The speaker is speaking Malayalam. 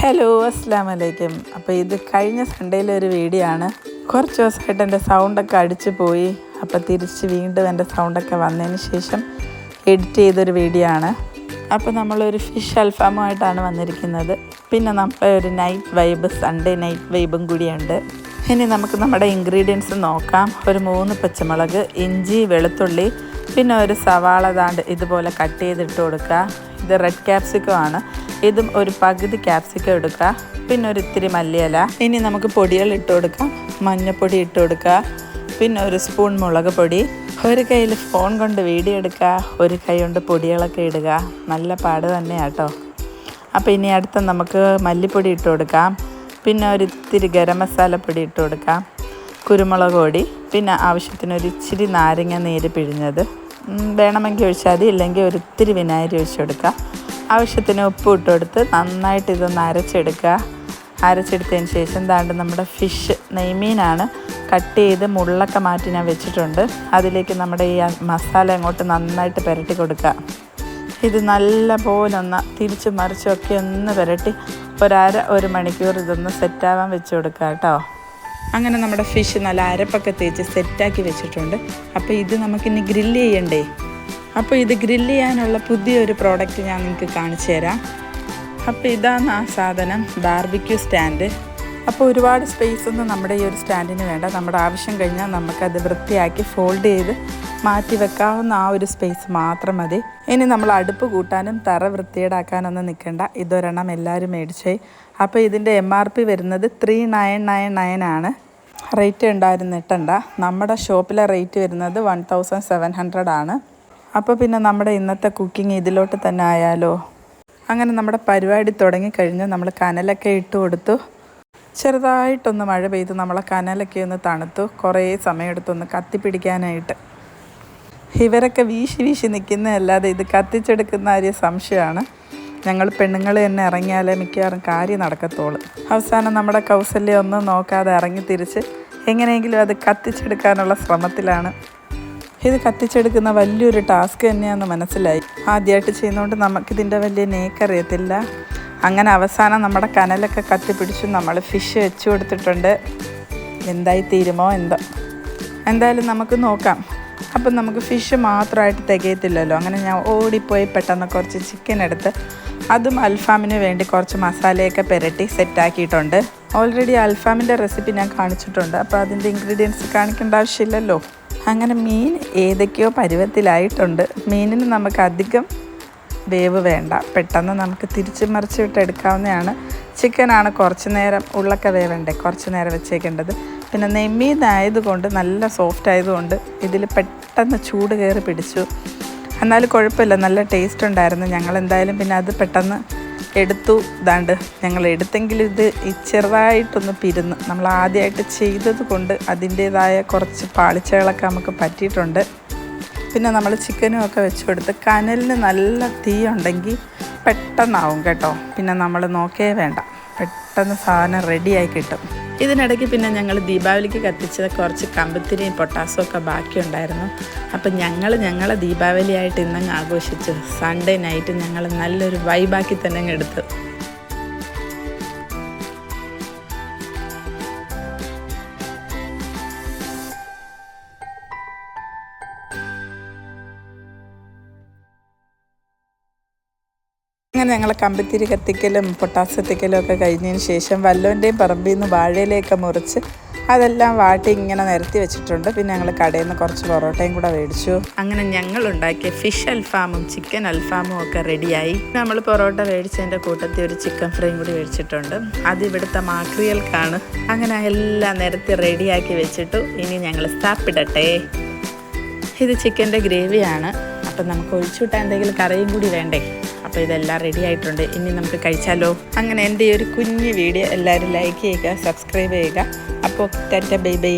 ഹലോ അസ്സാം വലൈക്കും അപ്പോൾ ഇത് കഴിഞ്ഞ സൺഡേയിലെ ഒരു വീഡിയോ ആണ്. കുറച്ച് ദിവസമായിട്ട് എന്റെ സൗണ്ടൊക്കെ അടിച്ചു പോയി. അപ്പോൾ തിരിച്ച് വീണ്ടും എന്റെ സൗണ്ടൊക്കെ വന്നതിന് ശേഷം എഡിറ്റ് ചെയ്തൊരു വീഡിയോ ആണ്. അപ്പോൾ നമ്മളൊരു ഫിഷ് അൽഫാമുമായിട്ടാണ് വന്നിരിക്കുന്നത്. പിന്നെ നമ്മുടെ ഒരു നൈറ്റ് വൈബ് സൺഡേ നൈറ്റ് വൈബും കൂടിയുണ്ട്. ഇനി നമുക്ക് നമ്മുടെ ഇൻഗ്രീഡിയൻസ് നോക്കാം. ഒരു മൂന്ന് പച്ചമുളക് ഇഞ്ചി വെളുത്തുള്ളി പിന്നെ ഒരു സവാള ദാണ്ട് ഇതുപോലെ കട്ട് ചെയ്തിട്ട് കൊടുക്കുക. ഇത് റെഡ് ക്യാപ്സിക്കം ആണ്. ഇതും ഒരു പകുതി ക്യാപ്സിക്കം എടുക്കുക. പിന്നെ ഒരു ഇത്തിരി മല്ലിയില. ഇനി നമുക്ക് പൊടികൾ ഇട്ട് കൊടുക്കാം. മഞ്ഞൾപ്പൊടി ഇട്ട് കൊടുക്കുക. പിന്നെ ഒരു സ്പൂൺ മുളക് പൊടി. ഒരു കയ്യിൽ ഫോൺ കൊണ്ട് വീഡിയോ എടുക്കുക. ഒരു കൈ കൊണ്ട് പൊടികളൊക്കെ ഇടുക. നല്ല പാട് തന്നെയാട്ടോ. അപ്പോൾ ഇനി അടുത്ത നമുക്ക് മല്ലിപ്പൊടി ഇട്ട് കൊടുക്കാം. പിന്നെ ഒരു ഇത്തിരി ഗരം മസാലപ്പൊടി ഇട്ട് കൊടുക്കാം. കുരുമുളക് പൊടി. പിന്നെ ആവശ്യത്തിന് ഒരു ഇച്ചിരി നാരങ്ങ നീര് പിഴിഞ്ഞത്. വേണമെങ്കിൽ ഒഴിച്ചാൽ മതി. ഇല്ലെങ്കിൽ ഒരു ഇത്തിരി വിനാഗിരി ഒഴിച്ചു ആവശ്യത്തിന് ഉപ്പ് ഇട്ട് കൊടുത്ത് നന്നായിട്ട് ഇതൊന്ന് അരച്ചെടുക്കുക. അരച്ചെടുത്തതിന് ശേഷം ദാണ്ട് നമ്മുടെ ഫിഷ് നെയ്മീനാണ് കട്ട് ചെയ്ത് മുള്ളൊക്കെ മാറ്റി ഞാൻ വെച്ചിട്ടുണ്ട്. അതിലേക്ക് നമ്മുടെ ഈ മസാല അങ്ങോട്ട് നന്നായിട്ട് പുരട്ടി കൊടുക്കുക. ഇത് നല്ല പോലെ ഒന്ന് തിരിച്ചും മറിച്ചൊക്കെ ഒന്ന് പുരട്ടി ഒരര ഒരു മണിക്കൂർ ഇതൊന്ന് സെറ്റാവാൻ വെച്ച് കൊടുക്കുക കേട്ടോ. അങ്ങനെ നമ്മുടെ ഫിഷ് നല്ല അരപ്പൊക്കെ തേച്ച് സെറ്റാക്കി വെച്ചിട്ടുണ്ട്. അപ്പോൾ ഇത് നമുക്കിനി ഗ്രില്ല് ചെയ്യണ്ടേ? അപ്പോൾ ഇത് ഗ്രില്ല് ചെയ്യാനുള്ള പുതിയൊരു പ്രോഡക്റ്റ് ഞാൻ നിങ്ങൾക്ക് കാണിച്ചു തരാം. അപ്പോൾ ഇതാണ് ആ സാധനം ബാർബിക്യൂ സ്റ്റാൻഡ് അപ്പോൾ ഒരുപാട് സ്പേസ് ഒന്നും നമ്മുടെ ഈ ഒരു സ്റ്റാൻഡിന് വേണ്ട. നമ്മുടെ ആവശ്യം കഴിഞ്ഞാൽ നമുക്കത് വൃത്തിയാക്കി ഫോൾഡ് ചെയ്ത് മാറ്റി വെക്കാവുന്ന ആ ഒരു സ്പേസ് മാത്രം മതി. ഇനി നമ്മൾ അടുപ്പ് കൂട്ടാനും തറ വൃത്തിയേടാക്കാനൊന്നും നിൽക്കണ്ട. ഇതൊരെണ്ണം എല്ലാവരും മേടിച്ചേ. അപ്പോൾ ഇതിന്റെ എം ആർ പി വരുന്നത് ത്രീ നയൻ നയൻ നയൻ ആണ്. റേറ്റ് ഉണ്ടായിരുന്നിട്ടണ്ട. നമ്മുടെ ഷോപ്പിലെ റേറ്റ് വരുന്നത് വൺ തൗസൻഡ് സെവൻ ഹൺഡ്രഡ് ആണ്. അപ്പോൾ പിന്നെ നമ്മുടെ ഇന്നത്തെ കുക്കിംഗ് ഇതിലോട്ട് തന്നെ ആയാലോ? അങ്ങനെ നമ്മുടെ പരിപാടി തുടങ്ങിക്കഴിഞ്ഞ് നമ്മൾ കനലൊക്കെ ഇട്ട് കൊടുത്തു. ചെറുതായിട്ടൊന്ന് മഴ പെയ്ത്. നമ്മളെ കനലൊക്കെ ഒന്ന് തണുത്തു. കുറേ സമയമെടുത്തൊന്ന് കത്തിപ്പിടിക്കാനായിട്ട്. ഇവരൊക്കെ വീശി വീശി നിൽക്കുന്നതല്ലാതെ ഇത് കത്തിച്ചെടുക്കുന്ന ആര്യ സംശയമാണ്. ഞങ്ങൾ പെണ്ണുങ്ങൾ തന്നെ ഇറങ്ങിയാലേ മിക്കവാറും കാര്യം നടക്കത്തുള്ളൂ. അവസാനം നമ്മുടെ കൗസല്യം ഒന്നും നോക്കാതെ ഇറങ്ങി തിരിച്ച് എങ്ങനെയെങ്കിലും അത് കത്തിച്ചെടുക്കാനുള്ള ശ്രമത്തിലാണ്. ഇത് കത്തിച്ചെടുക്കുന്ന വലിയൊരു ടാസ്ക് തന്നെയാണെന്ന് മനസ്സിലായി. ആദ്യമായിട്ട് ചെയ്യുന്നതുകൊണ്ട് നമുക്കിതിന്റെ വലിയ നേക്കറിയത്തില്ല അങ്ങനെ അവസാനം നമ്മുടെ കനലൊക്കെ കത്തിപ്പിടിച്ചു നമ്മൾ ഫിഷ് വെച്ച് കൊടുത്തിട്ടുണ്ട്. എന്തായി തീരുമോ? എന്തോ. എന്തായാലും നമുക്ക് നോക്കാം. അപ്പം നമുക്ക് ഫിഷ് മാത്രമായിട്ട് തികയത്തില്ലല്ലോ. അങ്ങനെ ഞാൻ ഓടിപ്പോയി പെട്ടെന്ന് കുറച്ച് ചിക്കൻ എടുത്ത് അതും അൽഫാമിന് വേണ്ടി കുറച്ച് മസാലയൊക്കെ പുരട്ടി സെറ്റാക്കിയിട്ടുണ്ട് ഓൾറെഡി അൽഫാമിന്റെ റെസിപ്പി ഞാൻ കാണിച്ചിട്ടുണ്ട്. അപ്പോൾ അതിന്റെ ഇൻഗ്രീഡിയൻസ് കാണിക്കേണ്ട ആവശ്യമില്ലല്ലോ. അങ്ങനെ മീൻ ഏതൊക്കെയോ പരുവത്തിലായിട്ടുണ്ട്. മീനിന് നമുക്ക് അധികം വേവ് വേണ്ട. പെട്ടെന്ന് നമുക്ക് തിരിച്ച് മറിച്ച് വിട്ട് എടുക്കാവുന്നതാണ്. ചിക്കനാണ് കുറച്ച് നേരം ഉള്ളൊക്കെ വേവണ്ടേ? കുറച്ച് നേരം വെച്ചേക്കേണ്ടത്. പിന്നെ നെമ്മീതായതുകൊണ്ട് നല്ല സോഫ്റ്റ് ആയതുകൊണ്ട് ഇതിൽ പെട്ടെന്ന് ചൂട് കയറി പിടിച്ചു. എന്നാലും കുഴപ്പമില്ല. നല്ല ടേസ്റ്റ് ഉണ്ടായിരുന്നു. ഞങ്ങൾ എന്തായാലും പിന്നെ അത് പെട്ടെന്ന് എടുത്തു. ഇതാണ്ട് ഞങ്ങൾ എടുത്തെങ്കിലും ഇത് ചെറുതായിട്ടൊന്ന് പിരുന്ന് നമ്മൾ ആദ്യമായിട്ട് ചെയ്തത് കൊണ്ട് അതിന്റേതായ കുറച്ച് പാളിച്ചകളൊക്കെ നമുക്ക് പറ്റിയിട്ടുണ്ട്. പിന്നെ നമ്മൾ ചിക്കനും ഒക്കെ വെച്ച് കൊടുത്ത് കനലിന് നല്ല തീ ഉണ്ടെങ്കിൽ പെട്ടെന്നാവും കേട്ടോ. പിന്നെ നമ്മൾ നോക്കേ വേണ്ട. പെട്ടെന്ന് സാധനം റെഡിയായി കിട്ടും. ഇതിനിടയ്ക്ക് പിന്നെ ഞങ്ങൾ ദീപാവലിക്ക് കത്തിച്ച കുറച്ച് കമ്പത്തിരിയും പൊട്ടാസും ഒക്കെ ബാക്കിയുണ്ടായിരുന്നു. അപ്പം ഞങ്ങൾ ഞങ്ങളെ ദീപാവലിയായിട്ട് ഇന്നങ്ങ് ആഘോഷിച്ചു. സൺഡേ നൈറ്റ് ഞങ്ങൾ നല്ലൊരു വൈബാക്കി തന്നെ എടുത്തു. ഞങ്ങൾ കമ്പിത്തിരി കത്തിക്കലും പൊട്ടാസ് കത്തിക്കലും ഒക്കെ കഴിഞ്ഞതിന് ശേഷം വല്ലോന്റെയും പറമ്പിൽ നിന്ന് വാഴയിലേക്ക് മുറിച്ച് അതെല്ലാം വാട്ടി ഇങ്ങനെ നിരത്തി വെച്ചിട്ടുണ്ട്. പിന്നെ ഞങ്ങൾ കടയിൽ നിന്ന് കുറച്ച് പൊറോട്ടയും കൂടെ മേടിച്ചു. അങ്ങനെ ഞങ്ങൾ ഉണ്ടാക്കിയ ഫിഷ് അൽഫാമും ചിക്കൻ അൽഫാമും ഒക്കെ റെഡിയായി. നമ്മൾ പൊറോട്ട മേടിച്ചതിന്റെ കൂട്ടത്തിൽ ഒരു ചിക്കൻ ഫ്രൈയും കൂടി മേടിച്ചിട്ടുണ്ട്. അത് ഇവിടുത്തെ മാക്രിയൽക്കാണ്. അങ്ങനെ എല്ലാം നിരത്തി റെഡിയാക്കി വെച്ചിട്ടു ഇനി ഞങ്ങൾ സ്ഥാപ്പിടട്ടെ ഇത് ചിക്കന്റെ ഗ്രേവിയാണ്. അപ്പം നമുക്ക് ഒഴിച്ചുവിട്ടാൻ എന്തെങ്കിലും കറിയും കൂടി വേണ്ടേ? അപ്പോൾ ഇതെല്ലാം റെഡി ആയിട്ടുണ്ട്. ഇനി നമുക്ക് കഴിച്ചാലോ? അങ്ങനെ എന്റെ ഈ ഒരു കുഞ്ഞു വീഡിയോ എല്ലാവരും ലൈക്ക് ചെയ്യുക സബ്സ്ക്രൈബ് ചെയ്യുക. അപ്പോൾ ടാറ്റ ബൈ ബൈ